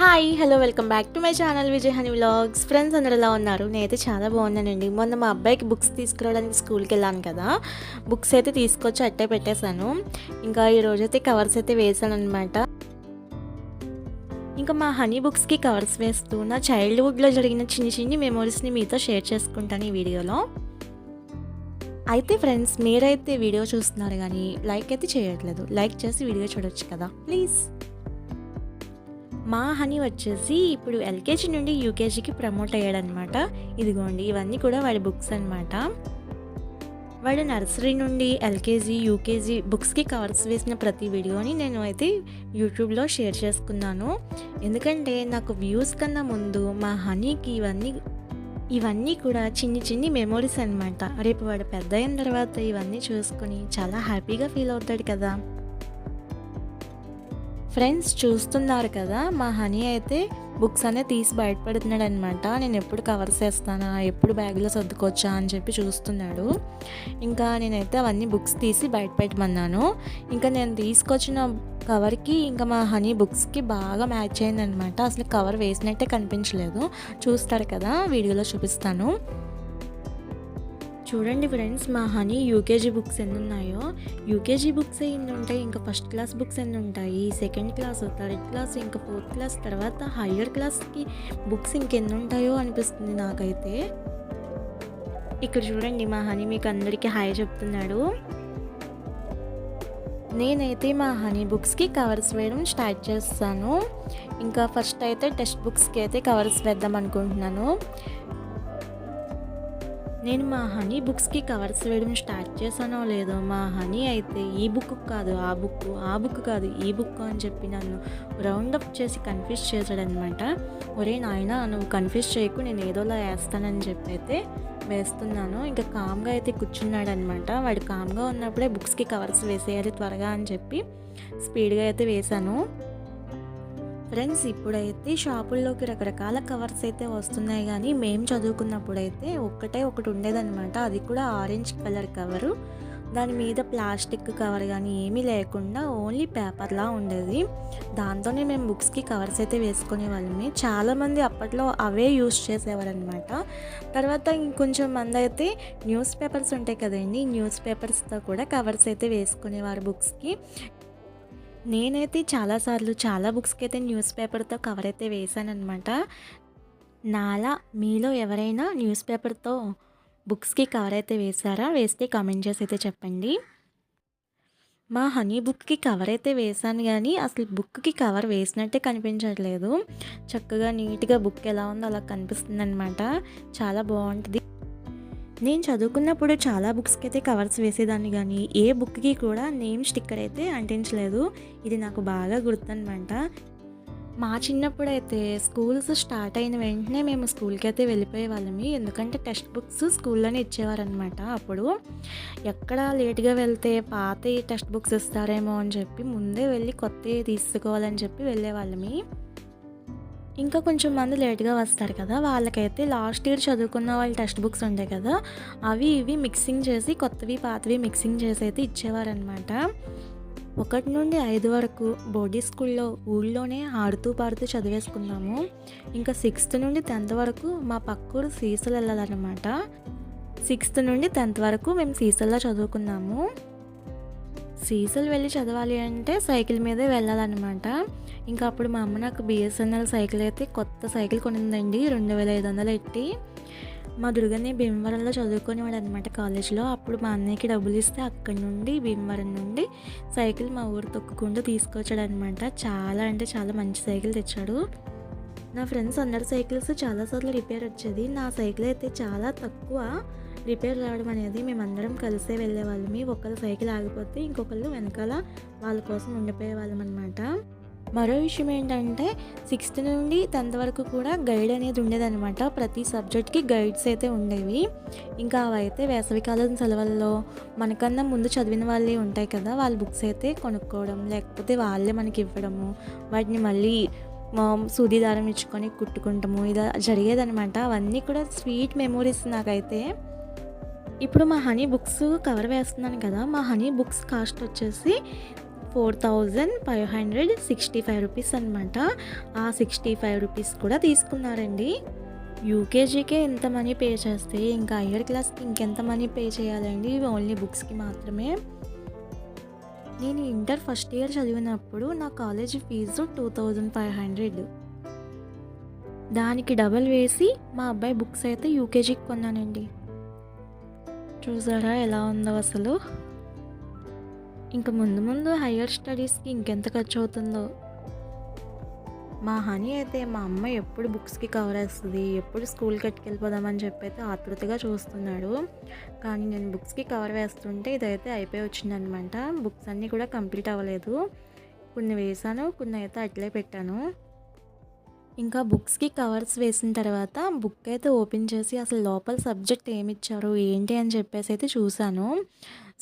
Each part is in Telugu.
Hi hello welcome back to my channel Vijay honey vlogs friends అందరు ఎలా ఉన్నారు. నేనైతే చాలా బాగున్నానండి. మొన్న మా అబ్బాయికి బుక్స్ తీసుకురావడానికి స్కూల్కి వెళ్ళాను కదా. బుక్స్ అయితే తీసుకొచ్చి అట్టే పెట్టేశాను. ఇంకా ఈరోజైతే కవర్స్ అయితే వేసాను అనమాట ఇంకా మా హనీ బుక్స్కి కవర్స్ వేస్తూ నా చైల్డ్హుడ్లో జరిగిన చిన్ని చిన్ని మెమోరీస్ని మీతో షేర్ చేసుకుంటాను ఈ వీడియోలో. అయితే ఫ్రెండ్స్ మీరైతే వీడియో చూస్తున్నారు కానీ లైక్ అయితే చేయట్లేదు. లైక్ చేసి వీడియో చూడొచ్చు కదా. ప్లీజ్ మా హనీ వచ్చేసి ఇప్పుడు ఎల్కేజీ నుండి యూకేజీకి ప్రమోట్ అయ్యాడనమాట. ఇదిగోండి ఇవన్నీ కూడా వాడి బుక్స్ అనమాట వాడు నర్సరీ నుండి ఎల్కేజీ యూకేజీ బుక్స్కి కవర్స్ వేసిన ప్రతి వీడియోని నేను అయితే యూట్యూబ్లో షేర్ చేసుకున్నాను. ఎందుకంటే నాకు వ్యూస్ కన్నా ముందు మా హనీకి ఇవన్నీ ఇవన్నీ కూడా చిన్ని చిన్ని మెమోరీస్ అనమాట రేపు వాడు పెద్ద అయిన తర్వాత ఇవన్నీ చూసుకొని చాలా హ్యాపీగా ఫీల్ అవుతాడు కదా. ఫ్రెండ్స్ చూస్తున్నారు కదా మా హనీ అయితే బుక్స్ అనే తీసి బయటపడుతున్నాడు అనమాట నేను ఎప్పుడు కవర్స్ వేస్తానా ఎప్పుడు బ్యాగ్లో సర్దుకోవచ్చా అని చెప్పి చూస్తున్నాడు. ఇంకా నేనైతే అవన్నీ బుక్స్ తీసి బయట పెట్టమన్నాను ఇంకా నేను తీసుకొచ్చిన కవర్కి ఇంకా మా హనీ బుక్స్కి బాగా మ్యాచ్ అయిందనమాట అసలు కవర్ వేసినట్టే కనిపించలేదు. చూస్తారు కదా వీడియోలో చూపిస్తాను. చూడండి ఫ్రెండ్స్ మా హనీ యూకేజీ బుక్స్ ఎన్ని ఉన్నాయో. యూకేజీ బుక్స్ ఎన్ని ఉంటాయి? ఇంకా ఫస్ట్ క్లాస్ బుక్స్ ఎన్ని ఉంటాయి? సెకండ్ క్లాస్ థర్డ్ క్లాస్ ఇంకా ఫోర్త్ క్లాస్ తర్వాత హయ్యర్ క్లాస్కి బుక్స్ ఇంకెన్ని ఉంటాయో అనిపిస్తుంది నాకైతే. ఇక్కడ చూడండి మా హనీ మీకు అందరికీ హాయ్ చెప్తున్నాడు. నేనైతే మా హనీ బుక్స్కి కవర్స్ వేయడం స్టార్ట్ చేస్తాను. ఇంకా ఫస్ట్ అయితే టెక్స్ట్ బుక్స్కి అయితే కవర్స్ వేద్దాం అనుకుంటున్నాను. నేను మా హనీ బుక్స్కి కవర్స్ వేయడం స్టార్ట్ చేశానో లేదో మా హనీ అయితే ఈ బుక్ కాదు ఆ బుక్ ఆ బుక్ కాదు ఈ బుక్ అని చెప్పి నన్ను రౌండప్ చేసి కన్ఫ్యూజ్ చేశాడనమాట ఒరే నాయన నువ్వు కన్ఫ్యూజ్ చేయకు నేను ఏదోలా వేస్తానని చెప్పి అయితే వేస్తున్నాను. ఇంకా కామ్గా అయితే కూర్చున్నాడనమాట వాడు కామ్గా ఉన్నప్పుడే బుక్స్కి కవర్స్ వేసేయాలి త్వరగా అని చెప్పి స్పీడ్గా అయితే వేశాను. ఫ్రెండ్స్ ఇప్పుడైతే షాపుల్లోకి రకరకాల కవర్స్ అయితే వస్తున్నాయి కానీ మేము చదువుకున్నప్పుడు అయితే ఒక్కటే ఒకటి ఉండేదన్నమాట. అది కూడా ఆరెంజ్ కలర్ కవరు. దాని మీద ప్లాస్టిక్ కవర్ కానీ ఏమీ లేకుండా ఓన్లీ పేపర్లా ఉండేది. దాంతోనే మేము బుక్స్కి కవర్స్ అయితే వేసుకునే వాళ్ళమి. చాలామంది అప్పట్లో అవే యూస్ చేసేవారనమాట తర్వాత ఇంకొంచెం మంది అయితే న్యూస్ పేపర్స్ ఉంటాయి కదండి న్యూస్ పేపర్స్తో కూడా కవర్స్ అయితే వేసుకునేవారు బుక్స్కి. నేనైతే చాలాసార్లు చాలా బుక్స్కి అయితే న్యూస్ పేపర్తో కవర్ అయితే వేశానమాట నాలా మీలో ఎవరైనా న్యూస్ పేపర్తో బుక్స్కి కవర్ అయితే వేశారా వేస్తే కామెంట్ చేసి అయితే చెప్పండి. మా హనీ బుక్కి కవర్ అయితే వేశాను కానీ అసలు బుక్కి కవర్ వేసినట్టే కనిపించట్లేదు. చక్కగా నీట్గా బుక్ ఎలా ఉందో అలా కనిపిస్తుంది అనమాట చాలా బాగుంటుంది నేను చదువుకున్నప్పుడు చాలా బుక్స్కి అయితే కవర్స్ వేసేదాన్ని కానీ ఏ బుక్కి కూడా నేమ్ స్టిక్కర్ అయితే అంటించలేదు. ఇది నాకు బాగా గుర్తనమాట మా చిన్నప్పుడు అయితే స్కూల్స్ స్టార్ట్ అయిన వెంటనే మేము స్కూల్కి అయితే వెళ్ళిపోయే వాళ్ళమి ఎందుకంటే టెక్స్ట్ బుక్స్ స్కూల్లోనే ఇచ్చేవారనమాట అప్పుడు. ఎక్కడ లేట్గా వెళ్తే పాత టెక్స్ట్ బుక్స్ ఇస్తారేమో అని చెప్పి ముందే వెళ్ళి కొత్తవి తీసుకోవాలని చెప్పి వెళ్ళేవాళ్ళమి ఇంకా కొంచెం మంది లేట్గా వస్తారు కదా వాళ్ళకైతే లాస్ట్ ఇయర్ చదువుకున్న వాళ్ళ టెక్స్ట్ బుక్స్ ఉంటాయి కదా అవి ఇవి మిక్సింగ్ చేసి కొత్తవి పాతవి మిక్సింగ్ చేసి అయితే ఇచ్చేవారనమాట. ఒకటి నుండి ఐదు వరకు బోర్డీ స్కూల్లో ఊళ్ళోనే ఆడుతూ పాడుతూ చదివేసుకున్నాము. ఇంకా సిక్స్త్ నుండి టెన్త్ వరకు మా పక్కూరు సీసలు వెళ్ళాలన్నమాట. సిక్స్త్ నుండి టెన్త్ వరకు మేము సీసల్లో చదువుకున్నాము. సీసీలు వెళ్ళి చదవాలి అంటే సైకిల్ మీదే వెళ్ళాలన్నమాట. ఇంకా అప్పుడు మా అమ్మ నాకు బిఎస్ఎన్ఎల్ సైకిల్ అయితే కొత్త సైకిల్ కొనిందండి రెండు వేల ఐదు వందలు ఎట్టి. మా దుర్గని భీమవరంలో చదువుకునేవాడు అనమాట కాలేజ్లో. అప్పుడు మా అన్నయ్యకి డబ్బులు ఇస్తే అక్కడి నుండి భీమవరం నుండి సైకిల్ మా ఊరు తొక్కుకుంటూ తీసుకొచ్చాడు అనమాట చాలా అంటే చాలా మంచి సైకిల్ తెచ్చాడు. నా ఫ్రెండ్స్ అందరి సైకిల్స్ చాలాసార్లు రిపేర్ వచ్చేది. నా సైకిల్ అయితే చాలా తక్కువ. రిపేర్ రావడం అనేది మేమందరం కలిసే వెళ్ళేవాళ్ళమి ఒకళ్ళు సైకిల్ ఆగిపోతే ఇంకొకళ్ళు వెనకాల వాళ్ళ కోసం ఉండిపోయే వాళ్ళం అనమాట మరో విషయం ఏంటంటే సిక్స్త్ నుండి టెన్త్ వరకు కూడా గైడ్ అనేది ఉండేదన్నమాట. ప్రతి సబ్జెక్ట్కి గైడ్స్ అయితే ఉండేవి. ఇంకా అవైతే వేసవికాలం సెలవుల్లో మనకన్నా ముందు చదివిన వాళ్ళే ఉంటాయి కదా వాళ్ళ బుక్స్ అయితే కొనుక్కోవడం లేకపోతే వాళ్ళే మనకి ఇవ్వడము వాటిని మళ్ళీ సూది దారం ఇచ్చుకొని కుట్టుకుంటాము ఇది జరిగేదనమాట అవన్నీ కూడా స్వీట్ మెమోరీస్ నాకైతే. ఇప్పుడు మా హనీ బుక్స్ కవర్ వేస్తున్నాను కదా మా హనీ బుక్స్ కాస్ట్ వచ్చేసి four thousand five hundred sixty five rupees అనమాట ఆ సిక్స్టీ ఫైవ్ రూపీస్ కూడా తీసుకున్నారండి. యూకేజీకే ఎంత మనీ పే చేస్తే ఇంకా హయ్యర్ క్లాస్కి ఇంకెంత మనీ పే చేయాలండి? ఓన్లీ బుక్స్కి మాత్రమే. నేను ఇంటర్ ఫస్ట్ ఇయర్ చదివినప్పుడు నా college fee two thousand five hundred. దానికి డబల్ వేసి మా అబ్బాయి బుక్స్ అయితే యూకేజీకి కొన్నానండి. చూసారా ఎలా ఉందో అసలు? ఇంకా ముందు ముందు హయ్యర్ స్టడీస్కి ఇంకెంత ఖర్చు అవుతుందో మా హనీ అయితే మా అమ్మ ఎప్పుడు బుక్స్కి కవర్ వేస్తుంది ఎప్పుడు స్కూల్కి ఎట్టుకెళ్ళిపోదామని చెప్పి అయితే ఆతృతగా చూస్తున్నాడు. కానీ నేను బుక్స్కి కవర్ వేస్తుంటే ఇదైతే అయిపోయి వచ్చిందనమాట. బుక్స్ అన్నీ కూడా కంప్లీట్ అవ్వలేదు. కొన్ని వేసాను కొన్ని అయితే అట్లే పెట్టాను. ఇంకా బుక్స్కి కవర్స్ వేసిన తర్వాత బుక్ అయితే ఓపెన్ చేసి అసలు లోపల సబ్జెక్ట్ ఏమి ఇచ్చారు ఏంటి అని చెప్పేసి అయితే చూశాను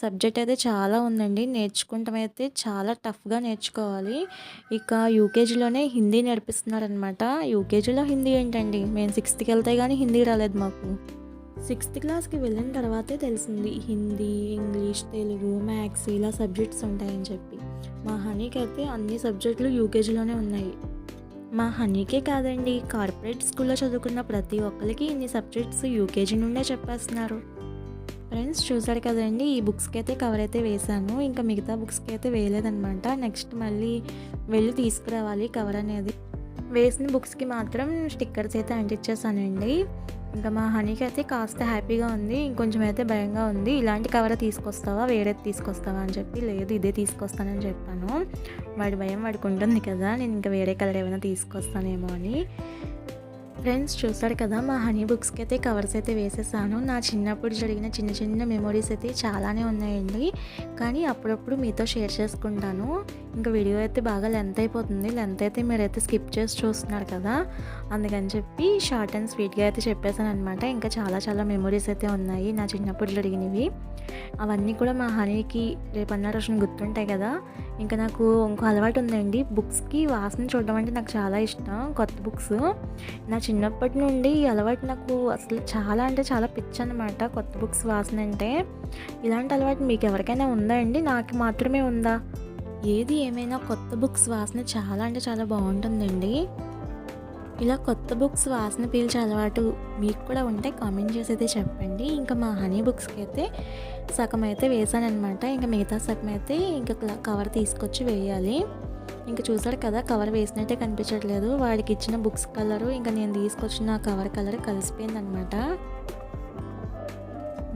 సబ్జెక్ట్ అయితే చాలా ఉందండి. నేర్చుకుంటాం అయితే చాలా టఫ్గా నేర్చుకోవాలి. ఇక యూకేజీలోనే హిందీ నేర్పిస్తున్నారనమాట యూకేజీలో హిందీ ఏంటండి? మేము సిక్స్త్కి వెళ్తే కానీ హిందీ రాలేదు మాకు. సిక్స్త్ క్లాస్కి వెళ్ళిన తర్వాతే తెలిసింది. హిందీ ఇంగ్లీష్ తెలుగు మ్యాథ్స్ ఇలా సబ్జెక్ట్స్ ఉంటాయని చెప్పి. మా హనీకి అయితే అన్ని సబ్జెక్టులు యూకేజీలోనే ఉన్నాయి. మా హనీకే కాదండి. కార్పొరేట్ స్కూల్లో చదువుకున్న ప్రతి ఒక్కరికి ఇన్ని సబ్జెక్ట్స్ యూకేజీ నుండే చెప్పేస్తున్నారు. ఫ్రెండ్స్ చూసారు కదండి ఈ బుక్స్కి అయితే కవర్ అయితే వేశాను. ఇంకా మిగతా బుక్స్కి అయితే వేయలేదనమాట నెక్స్ట్ మళ్ళీ వెళ్ళి తీసుకురావాలి కవర్ అనేది. వేసిన బుక్స్కి మాత్రం స్టిక్కర్స్ అయితే అంటించేసానండి ఇంకా మా హనీకి అయితే కాస్త హ్యాపీగా ఉంది ఇంకొంచెం అయితే భయంగా ఉంది. ఇలాంటి కవర్ తీసుకొస్తావా? వేరేది తీసుకొస్తావా? అని చెప్పి లేదు ఇదే తీసుకొస్తానని చెప్పాను. వాడి భయం వాడికి ఉంటుంది కదా నేను ఇంకా వేరే కలర్ ఏమైనా తీసుకొస్తానేమో అని. ఫ్రెండ్స్ చూసాడు కదా మా హనీ బుక్స్కి అయితే కవర్స్ అయితే వేసేసాను. నా చిన్నప్పుడు జరిగిన చిన్న చిన్న మెమొరీస్ అయితే చాలానే ఉన్నాయండి. కానీ అప్పుడప్పుడు మీతో షేర్ చేసుకుంటాను. ఇంకా వీడియో అయితే బాగా లెంత్ అయిపోతుంది. లెంత్ అయితే మీరైతే స్కిప్ చేసి చూస్తున్నారు కదా. అందుకని చెప్పి షార్ట్ అండ్ స్వీట్గా అయితే చెప్పేశాను అనమాట ఇంకా చాలా చాలా మెమొరీస్ అయితే ఉన్నాయి నా చిన్నప్పుడు జరిగినవి. అవన్నీ కూడా మా హనీకి రేపన్న రోజున గుర్తుంటాయి కదా. ఇంకా నాకు ఇంకో అలవాటు ఉందండి. బుక్స్కి వాసన చూడడం అంటే నాకు చాలా ఇష్టం. కొత్త బుక్స్. నా చిన్నప్పటి నుండి ఈ అలవాటు నాకు అసలు చాలా అంటే చాలా పిచ్చి అనమాట కొత్త బుక్స్ వాసన అంటే. ఇలాంటి అలవాటు మీకు ఎవరికైనా ఉందా అండి? నాకు మాత్రమే ఉందా? ఏది ఏమైనా కొత్త బుక్స్ వాసన చాలా అంటే చాలా బాగుంటుందండి. ఇలా కొత్త బుక్స్ వాసన పీల్చే అలవాటు మీకు కూడా ఉంటే కామెంట్ చేసి అయితే చెప్పండి. ఇంకా మా హనీ బుక్స్కి అయితే సగం అయితే వేసానమాట ఇంకా మిగతా సగం అయితే ఇంకా కవర్ తీసుకొచ్చి వేయాలి. ఇంకా చూసాడు కదా కవర్ వేసినట్టే కనిపించట్లేదు. వాడికి ఇచ్చిన బుక్స్ కలరు ఇంకా నేను తీసుకొచ్చిన కవర్ కలర్ కలిసిపోయింది అనమాట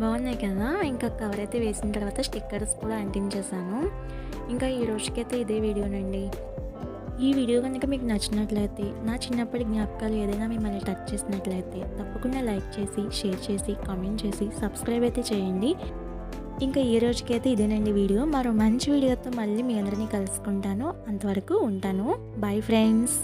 బాగున్నాయి కదా? ఇంకా కవర్ అయితే వేసిన తర్వాత స్టిక్కర్స్ కూడా అంటించేసాను. ఇంకా ఈ రోజుకైతే ఇదే వీడియోనండి ఈ వీడియో కనుక మీకు నచ్చినట్లయితే నా చిన్నప్పటి జ్ఞాపకాలు ఏదైనా మిమ్మల్ని టచ్ చేసినట్లయితే తప్పకుండా లైక్ చేసి షేర్ చేసి కామెంట్ చేసి సబ్స్క్రైబ్ అయితే చేయండి. ఇంకా ఈ రోజుకైతే ఇదేనండి వీడియో. మరో మంచి వీడియోతో మళ్ళీ మీ అందరినీ కలుసుకుంటాను. అంతవరకు ఉంటాను. Bye friends